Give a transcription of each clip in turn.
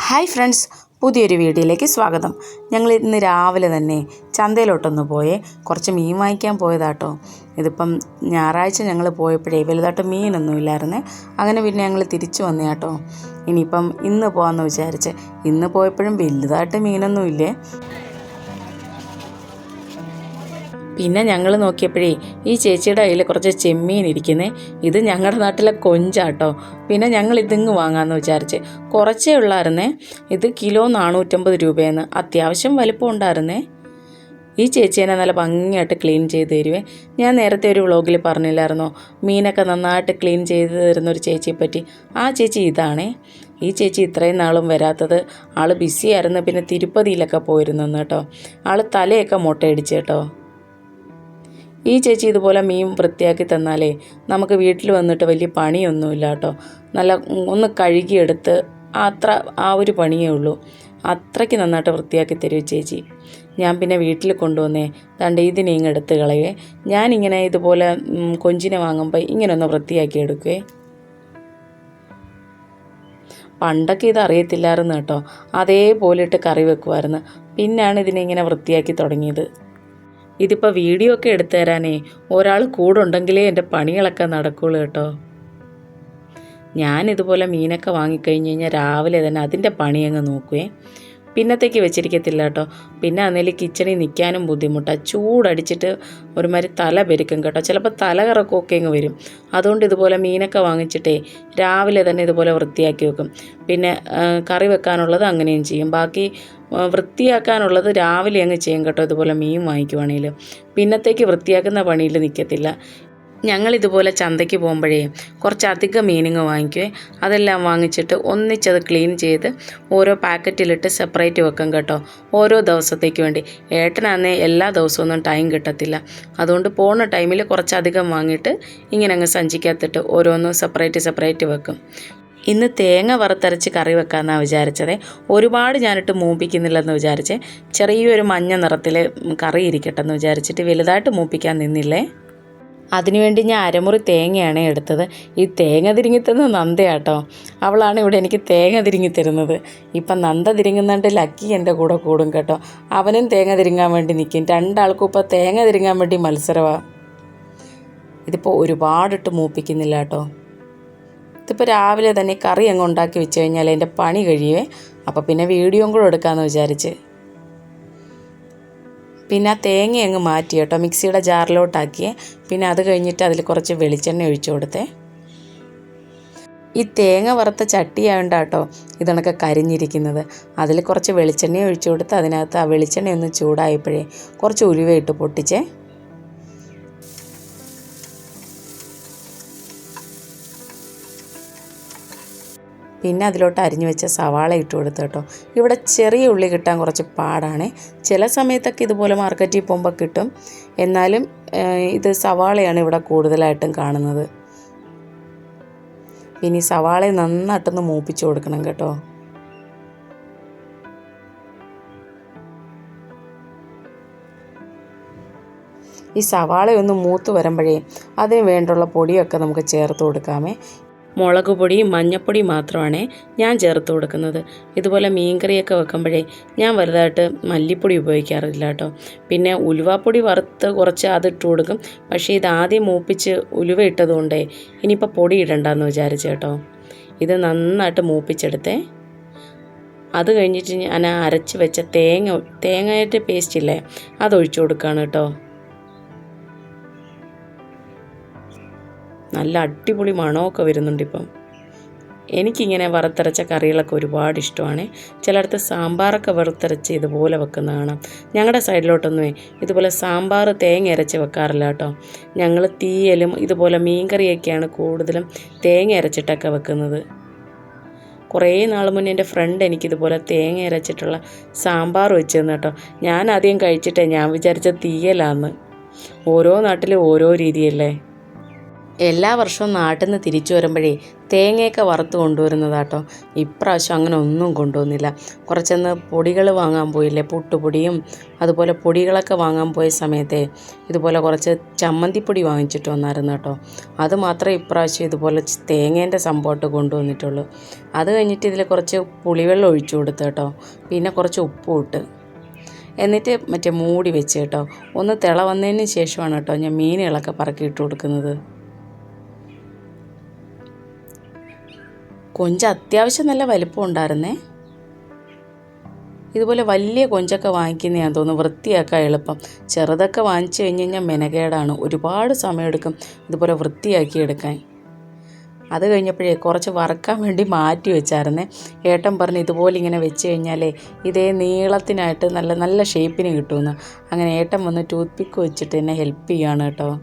Hi friends പുതിയൊരു വീഡിയോയിലേക്ക് സ്വാഗതം. ഞങ്ങൾ ഇന്ന് രാവിലെ തന്നെ ചന്തയിലോട്ടൊന്ന് പോയേ. കുറച്ച് മീൻ വാങ്ങിക്കാൻ പോയതാട്ടോ. ഇതിപ്പം ഞായറാഴ്ച ഞങ്ങൾ പോയപ്പോഴേ വലുതായിട്ട് മീനൊന്നും ഇല്ലായിരുന്നേ. അങ്ങനെ പിന്നെ ഞങ്ങൾ തിരിച്ചു വന്നേ കേട്ടോ ഇനിയിപ്പം ഇന്ന് പോകാമെന്ന് വിചാരിച്ച് ഇന്ന് പോയപ്പോഴും വലുതായിട്ട് മീനൊന്നും ഇല്ലേ? പിന്നെ ഞങ്ങൾ നോക്കിയപ്പോഴേ ഈ ചേച്ചിയുടെ കയ്യിൽ കുറച്ച് ചെമ്മീൻ ഇരിക്കുന്നേ. ഇത് ഞങ്ങളുടെ നാട്ടിലെ കൊഞ്ചാട്ടോ. പിന്നെ ഞങ്ങൾ ഇതിങ്ങ് വാങ്ങാമെന്ന് വിചാരിച്ച്. കുറച്ചേ ഉള്ളായിരുന്നേ. ഇത് കിലോ നാനൂറ്റമ്പത് രൂപയെന്ന് അത്യാവശ്യം വലിപ്പം ഉണ്ടായിരുന്നേ. ഈ ചേച്ചീനെ നല്ല ഭംഗിയായിട്ട് ക്ലീൻ ചെയ്ത് തരുവേ. ഞാൻ നേരത്തെ ഒരു വ്ളോഗിൽ പറഞ്ഞില്ലായിരുന്നോ? മീനൊക്കെ നന്നായിട്ട് ക്ലീൻ ചെയ്ത് തരുന്ന ഒരു ചേച്ചിയെ പറ്റി ആ ചേച്ചി ഇതാണേ. ഈ ചേച്ചി ഇത്രയും നാളും വരാത്തത്. ആൾ ബിസിയായിരുന്നു പിന്നെ തിരുപ്പതിയിലൊക്കെ പോയിരുന്നു കേട്ടോ. ആൾ തലയൊക്കെ മുട്ടയടിച്ചു കേട്ടോ. ഈ ചേച്ചി ഇതുപോലെ മീൻ വൃത്തിയാക്കി തന്നാലേ നമുക്ക് വീട്ടിൽ വന്നിട്ട് വലിയ പണിയൊന്നുമില്ല കേട്ടോ നല്ല ഒന്ന് കഴുകിയെടുത്ത് അത്ര ആ ഒരു പണിയേ ഉള്ളൂ. അത്രയ്ക്ക് നന്നായിട്ട് വൃത്തിയാക്കി തരും ചേച്ചി. ഞാൻ പിന്നെ വീട്ടിൽ കൊണ്ടുവന്നേ. തണ്ട് ഇതിനെ ഇങ്ങ് എടുത്ത് കളയേ. ഞാനിങ്ങനെ ഇതുപോലെ കൊഞ്ചിനെ വാങ്ങുമ്പോൾ ഇങ്ങനെ ഒന്ന് വൃത്തിയാക്കി എടുക്കുവേ. പണ്ടൊക്കെ ഇത് അറിയത്തില്ലായിരുന്നു കേട്ടോ. അതേപോലെ ഇട്ട് കറി വെക്കുമായിരുന്നു പിന്നാണ് ഇതിനെ ഇങ്ങനെ വൃത്തിയാക്കി തുടങ്ങിയത്. ഇതിപ്പോൾ വീഡിയോ ഒക്കെ എടുത്തു തരാനേ ഒരാൾ കൂടെ ഉണ്ടെങ്കിലേ എന്റെ പണികളൊക്കെ നടക്കുള്ളൂ കേട്ടോ. ഞാൻ ഇതുപോലെ മീനൊക്കെ വാങ്ങിക്കഴിഞ്ഞ് കഴിഞ്ഞാൽ രാവിലെ തന്നെ അതിന്റെ പണിയങ്ങ് നോക്കുവേ. പിന്നത്തേക്ക് വെച്ചിരിക്കത്തില്ല കേട്ടോ. പിന്നെ അന്നേലും കിച്ചണിൽ നിൽക്കാനും ബുദ്ധിമുട്ടാണ് ചൂടടിച്ചിട്ട് ഒരുമാതിരി തല പെരുക്കും കേട്ടോ. ചിലപ്പോൾ തല കറക്കമൊക്കെ അങ്ങ് വരും. അതുകൊണ്ട് ഇതുപോലെ മീനൊക്കെ വാങ്ങിച്ചിട്ടേ രാവിലെ തന്നെ ഇതുപോലെ വൃത്തിയാക്കി വെക്കും. പിന്നെ കറി വെക്കാനുള്ളത് അങ്ങനെയും ചെയ്യും. ബാക്കി വൃത്തിയാക്കാനുള്ളത് രാവിലെ അങ്ങ് ചെയ്യും കേട്ടോ ഇതുപോലെ മീൻ വാങ്ങിക്കുവാണെങ്കിൽ പിന്നത്തേക്ക് വൃത്തിയാക്കുന്ന പണിയിൽ നിൽക്കത്തില്ല. ഞങ്ങളിതുപോലെ ചന്തയ്ക്ക് പോകുമ്പോഴേ കുറച്ചധികം മീനിങ് വാങ്ങിക്കുവേ. അതെല്ലാം വാങ്ങിച്ചിട്ട് ഒന്നിച്ചത് ക്ലീൻ ചെയ്ത് ഓരോ പാക്കറ്റിലിട്ട് സെപ്പറേറ്റ് വെക്കും കേട്ടോ. ഓരോ ദിവസത്തേക്ക് വേണ്ടി. ഏട്ടനാന്നേ എല്ലാ ദിവസമൊന്നും ടൈം കിട്ടത്തില്ല. അതുകൊണ്ട് പോണ ടൈമിൽ കുറച്ചധികം വാങ്ങിയിട്ട് ഇങ്ങനെ അങ്ങ് സഞ്ചിക്കകത്തിട്ട് ഓരോന്നും സെപ്പറേറ്റ് സെപ്പറേറ്റ് വെക്കും. ഇന്ന് തേങ്ങ വറുത്തരച്ച് കറി വെക്കാമെന്നാണ് വിചാരിച്ചത്. ഒരുപാട് ഞാനിട്ട് മൂപ്പിക്കുന്നില്ലെന്ന് വിചാരിച്ച്. ചെറിയൊരു മഞ്ഞ നിറത്തിൽ കറി ഇരിക്കട്ടെ എന്ന് വിചാരിച്ചിട്ട് വലുതായിട്ട് മൂപ്പിക്കാൻ നിന്നില്ലേ? അതിനുവേണ്ടി ഞാൻ അരമുറി തേങ്ങയാണ് എടുത്തത്. ഈ തേങ്ങ തിരിങ്ങി തന്നത് നന്ദയാട്ടോ. അവളാണ് ഇവിടെ എനിക്ക് തേങ്ങ തിരിങ്ങി തരുന്നത്. ഇപ്പം നന്ദ തിരിങ്ങുന്നുണ്ട് ലക്കി എന്റെ കൂടെ കൂടും കേട്ടോ. അവനും തേങ്ങ തിരിങ്ങാൻ വേണ്ടി നിൽക്കും രണ്ടാൾക്കും ഇപ്പോൾ തേങ്ങ തിരിങ്ങാൻ വേണ്ടി മത്സരമാണ് ഇതിപ്പോൾ ഒരുപാടിട്ട് മൂപ്പിക്കുന്നില്ല കേട്ടോ. ഇതിപ്പോൾ രാവിലെ തന്നെ കറി അങ്ങ് ഉണ്ടാക്കി വെച്ച് കഴിഞ്ഞാൽ എന്റെ പണി കഴിയുവേ അപ്പോൾ പിന്നെ വീഡിയോയും കൂടെ എടുക്കാമെന്ന് വിചാരിച്ച്. പിന്നെ ആ തേങ്ങ അങ്ങ് മാറ്റി കേട്ടോ മിക്സിയുടെ ജാറിലോട്ടാക്കിയേ. പിന്നെ അത് കഴിഞ്ഞിട്ട് അതിൽ കുറച്ച് വെളിച്ചെണ്ണ ഒഴിച്ചു കൊടുത്തേ. ഈ തേങ്ങ വറുത്ത ചട്ടിയായോണ്ട് കേട്ടോ ഇതണക്കെ കരിഞ്ഞിരിക്കുന്നത്. അതിൽ കുറച്ച് വെളിച്ചെണ്ണ ഒഴിച്ചു കൊടുത്ത് അതിനകത്ത് ആ വെളിച്ചെണ്ണ ഒന്ന് ചൂടായപ്പോഴേ കുറച്ച് ഉലുവയിട്ട് പൊട്ടിച്ചേ. പിന്നെ അതിലോട്ട് അരിഞ്ഞു വെച്ച സവാള ഇട്ട് കൊടുത്തു കേട്ടോ. ഇവിടെ ചെറിയ ഉള്ളി കിട്ടാൻ കുറച്ച് പാടാണ്. ചില സമയത്തൊക്കെ ഇതുപോലെ മാർക്കറ്റിൽ പോകുമ്പോൾ കിട്ടും. എന്നാലും ഇത് സവാളയാണ് ഇവിടെ കൂടുതലായിട്ടും കാണുന്നത്. ഇനി ഈ സവാളയെ നന്നായിട്ടൊന്ന് മൂപ്പിച്ച് കൊടുക്കണം കേട്ടോ. ഈ സവാള ഒന്ന് മൂത്ത് വരുമ്പോഴേ അതിന് വേണ്ടുള്ള പൊടിയൊക്കെ നമുക്ക് ചേർത്ത് കൊടുക്കാമേ. മുളക് പൊടി മഞ്ഞപ്പൊടി മാത്രമാണ് ഞാൻ ചേർത്ത് കൊടുക്കുന്നത്. ഇതുപോലെ മീൻകറിയൊക്കെ വെക്കുമ്പോഴേ ഞാൻ വലുതായിട്ട് മല്ലിപ്പൊടി ഉപയോഗിക്കാറില്ല കേട്ടോ. പിന്നെ ഉലുവാപ്പൊടി വറുത്ത് കുറച്ച് അതിട്ട് കൊടുക്കും. പക്ഷേ ഇത് ആദ്യം മൂപ്പിച്ച് ഉലുവ ഇട്ടതുകൊണ്ടേ ഇനിയിപ്പോൾ പൊടി ഇടണ്ടെന്ന് വിചാരിച്ചു കേട്ടോ. ഇത് നന്നായിട്ട് മൂപ്പിച്ചെടുത്തേ. അത് കഴിഞ്ഞിട്ട് ഞാൻ അരച്ച് വെച്ച തേങ്ങ തേങ്ങയുടെ പേസ്റ്റ് ഇല്ലേ അതൊഴിച്ചു കൊടുക്കുകയാണ് കേട്ടോ. നല്ല അടിപൊളി മണമൊക്കെ വരുന്നുണ്ട് ഇപ്പം. എനിക്കിങ്ങനെ വറുത്തരച്ച കറികളൊക്കെ ഒരുപാട് ഇഷ്ടമാണ്. ചിലയിടത്ത് സാമ്പാറൊക്കെ വറുത്തരച്ച് ഇതുപോലെ വെക്കുന്ന കാണാം. ഞങ്ങളുടെ സൈഡിലോട്ടൊന്നുമേ ഇതുപോലെ സാമ്പാർ തേങ്ങ അരച്ച് വെക്കാറില്ല കേട്ടോ. ഞങ്ങൾ തീയലും ഇതുപോലെ മീൻകറിയൊക്കെയാണ് കൂടുതലും തേങ്ങ അരച്ചിട്ടൊക്കെ വെക്കുന്നത്. കുറേ നാൾ മുന്നേ എന്റെ ഫ്രണ്ട് എനിക്കിതുപോലെ തേങ്ങ അരച്ചിട്ടുള്ള സാമ്പാർ വെച്ച് തന്നു കേട്ടോ. ഞാൻ ആദ്യം കഴിച്ചിട്ടേ ഞാൻ വിചാരിച്ച തീയലാന്ന്. ഓരോ നാട്ടിലും ഓരോ രീതിയല്ലേ? എല്ലാ വർഷവും നാട്ടിൽ നിന്ന് തിരിച്ചു വരുമ്പോഴേ തേങ്ങയൊക്കെ വറുത്ത് കൊണ്ടുവരുന്നതാട്ടോ. ഇപ്രാവശ്യം അങ്ങനെ ഒന്നും കൊണ്ടുവന്നില്ല. കുറച്ചൊന്ന് പൊടികൾ വാങ്ങാൻ പോയില്ലേ? പുട്ടുപൊടിയും അതുപോലെ പൊടികളൊക്കെ വാങ്ങാൻ പോയ സമയത്തെ ഇതുപോലെ കുറച്ച് ചമ്മന്തിപ്പൊടി വാങ്ങിച്ചിട്ട് വന്നായിരുന്നു കേട്ടോ. അത് മാത്രമേ ഇപ്രാവശ്യം ഇതുപോലെ തേങ്ങേന്റെ സംഭവമായിട്ട് കൊണ്ടുവന്നിട്ടുള്ളൂ. അത് കഴിഞ്ഞിട്ട് ഇതിൽ കുറച്ച് പുളിവെള്ളം ഒഴിച്ചു കൊടുത്തു കേട്ടോ. പിന്നെ കുറച്ച് ഉപ്പും ഇട്ട് എന്നിട്ട് മറ്റേ മൂടി വെച്ച് കേട്ടോ. ഒന്ന് തിള വന്നതിന് ശേഷമാണ് കേട്ടോ ഞാൻ മീനുകളൊക്കെ പറക്കിയിട്ട് കൊടുക്കുന്നത്. കൊഞ്ച് അത്യാവശ്യം നല്ല വലിപ്പം ഉണ്ടായിരുന്നേ. ഇതുപോലെ വലിയ കൊഞ്ചൊക്കെ വാങ്ങിക്കുന്നതാണെന്ന് തോന്നുന്നു വൃത്തിയാക്കാൻ എളുപ്പം. ചെറുതൊക്കെ വാങ്ങിച്ചു കഴിഞ്ഞ് കഴിഞ്ഞാൽ മെനകേടാണ്. ഒരുപാട് സമയമെടുക്കും ഇതുപോലെ വൃത്തിയാക്കി എടുക്കാൻ. അത് കഴിഞ്ഞപ്പോഴേ കുറച്ച് വറക്കാൻ വേണ്ടി മാറ്റി വെച്ചായിരുന്നേ. ഏട്ടൻ പറഞ്ഞ് ഇതുപോലെ ഇങ്ങനെ വെച്ച് കഴിഞ്ഞാലേ ഇതേ നീളത്തിനായിട്ട് നല്ല നല്ല ഷേപ്പിന് കിട്ടുമെന്ന്. അങ്ങനെ ഏട്ടൻ വന്ന് ടൂത്ത് പിക്ക് വെച്ചിട്ട് എന്നെ ഹെൽപ്പ് ചെയ്യാണ് കേട്ടോ.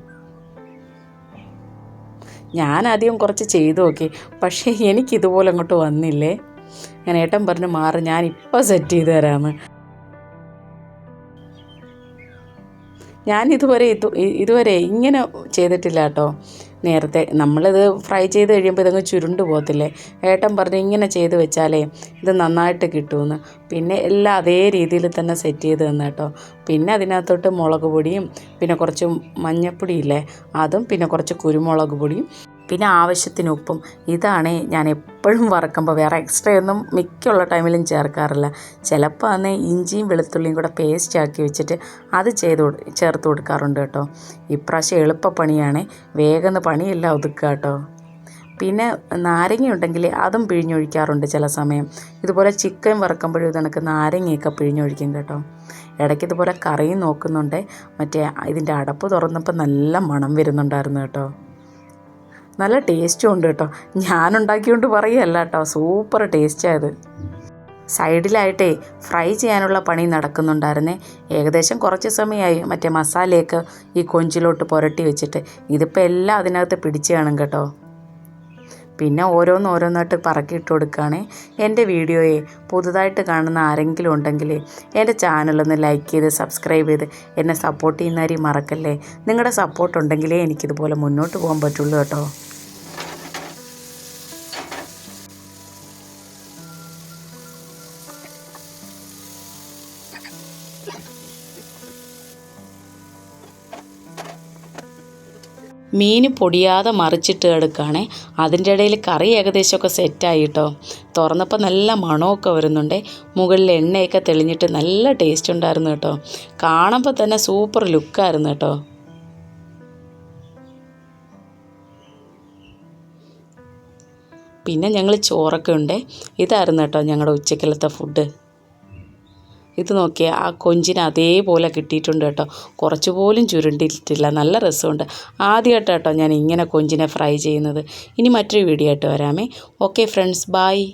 ഞാൻ ആദ്യം കുറച്ച് ചെയ്തു നോക്കി. പക്ഷേ എനിക്കിതുപോലെ അങ്ങോട്ട് വന്നില്ലേ? ഞാൻ ഏട്ടൻ പറഞ്ഞ് മാറി ഞാൻ ഇപ്പോൾ സെറ്റ് ചെയ്ത് തരാമെന്ന് ഞാൻ ഇതുവരെ ഇതുവരെ ഇങ്ങനെ ചെയ്തിട്ടില്ല കേട്ടോ. നേരത്തെ നമ്മളിത് ഫ്രൈ ചെയ്ത് കഴിയുമ്പോൾ ഇതങ്ങ് ചുരുണ്ട് പോകത്തില്ലേ? ഏട്ടൻ പറഞ്ഞു ഇങ്ങനെ ചെയ്ത് വെച്ചാലേ ഇത് നന്നായിട്ട് കിട്ടുമെന്ന് പിന്നെ എല്ലാം അതേ രീതിയിൽ തന്നെ സെറ്റ് ചെയ്ത് തന്നെ കേട്ടോ. പിന്നെ അതിനകത്തോട്ട് മുളക് പൊടിയും പിന്നെ കുറച്ച് മഞ്ഞൾപ്പൊടിയില്ലേ അതും പിന്നെ കുറച്ച് കുരുമുളക് പൊടിയും പിന്നെ ആവശ്യത്തിന് ഉപ്പും ഇതാണ് ഞാൻ എപ്പോഴും വറക്കുമ്പോൾ വേറെ എക്സ്ട്രാ ഒന്നും മിക്കുള്ള ടൈമിലും ചേർക്കാറില്ല. ചിലപ്പോൾ അന്ന് ഇഞ്ചിയും വെളുത്തുള്ളിയും കൂടെ പേസ്റ്റ് ആക്കി വെച്ചിട്ട് അത് ചെയ്ത് ചേർത്ത് കൊടുക്കാറുണ്ട് കേട്ടോ. ഇപ്രാവശ്യം എളുപ്പപ്പണിയാണ് വേഗം പണിയെല്ലാം ഒതുക്കുക കേട്ടോ. പിന്നെ നാരങ്ങ ഉണ്ടെങ്കിൽ അതും പിഴിഞ്ഞൊഴിക്കാറുണ്ട് ചില സമയം. ഇതുപോലെ ചിക്കൻ വറക്കുമ്പോഴും ഇതണക്ക് നാരങ്ങയൊക്കെ പിഴിഞ്ഞൊഴിക്കും കേട്ടോ. ഇടയ്ക്ക് ഇതുപോലെ കറിയും നോക്കുന്നുണ്ട്. മറ്റേ ഇതിന്റെ അടപ്പ് തുറന്നപ്പോൾ നല്ല മണം വരുന്നുണ്ടായിരുന്നു കേട്ടോ. നല്ല ടേസ്റ്റും ഉണ്ട് കേട്ടോ. ഞാനുണ്ടാക്കിയോണ്ട് പറയുകയല്ല കേട്ടോ. സൂപ്പർ ടേസ്റ്റായത് സൈഡിലായിട്ടേ ഫ്രൈ ചെയ്യാനുള്ള പണി നടക്കുന്നുണ്ടായിരുന്നേ. ഏകദേശം കുറച്ച് സമയമായി. മറ്റേ മസാലയൊക്കെ ഈ കൊഞ്ചിലോട്ട് പുരട്ടി വെച്ചിട്ട് ഇതിപ്പോൾ എല്ലാം അതിനകത്ത് പിടിച്ച് കാണും കേട്ടോ. പിന്നെ ഓരോന്ന് ഓരോന്നായിട്ട് പറക്കിയിട്ട് കൊടുക്കുകയാണേ. എന്റെ വീഡിയോയെ പുതുതായിട്ട് കാണുന്ന ആരെങ്കിലും ഉണ്ടെങ്കിൽ എന്റെ ചാനലൊന്ന് ലൈക്ക് ചെയ്ത് സബ്സ്ക്രൈബ് ചെയ്ത് എന്നെ സപ്പോർട്ട് ചെയ്യുന്നവരെയും മറക്കല്ലേ. നിങ്ങളുടെ സപ്പോർട്ട് ഉണ്ടെങ്കിലേ എനിക്കിതുപോലെ മുന്നോട്ട് പോകാൻ പറ്റുള്ളൂ കേട്ടോ. മീൻ പൊടിയാതെ മറിച്ചിട്ട് എടുക്കുകയാണേ. അതിന്റെ ഇടയിൽ കറി ഏകദേശമൊക്കെ സെറ്റായി കേട്ടോ തുറന്നപ്പോൾ നല്ല മണമൊക്കെ വരുന്നുണ്ട്. മുകളിൽ എണ്ണയൊക്കെ തെളിഞ്ഞിട്ട് നല്ല ടേസ്റ്റ് ഉണ്ടായിരുന്നു കേട്ടോ. കാണുമ്പോൾ തന്നെ സൂപ്പർ ലുക്കായിരുന്നു കേട്ടോ. പിന്നെ ഞങ്ങൾ ചോറൊക്കെ ഉണ്ട്. ഇതായിരുന്നു കേട്ടോ ഞങ്ങളുടെ ഉച്ചക്കലത്തെ ഫുഡ് ഇത് നോക്കിയാൽ ആ കൊഞ്ചിന് അതേപോലെ കിട്ടിയിട്ടുണ്ട് കേട്ടോ. കുറച്ച് പോലും ചുരുണ്ടിട്ടില്ല. നല്ല രസമുണ്ട്. ആദ്യമായിട്ട് കേട്ടോ ഞാൻ ഇങ്ങനെ കൊഞ്ചിനെ ഫ്രൈ ചെയ്യുന്നത്. ഇനി മറ്റൊരു വീഡിയോ ആയിട്ട് വരാമേ. Okay friends. ബായ്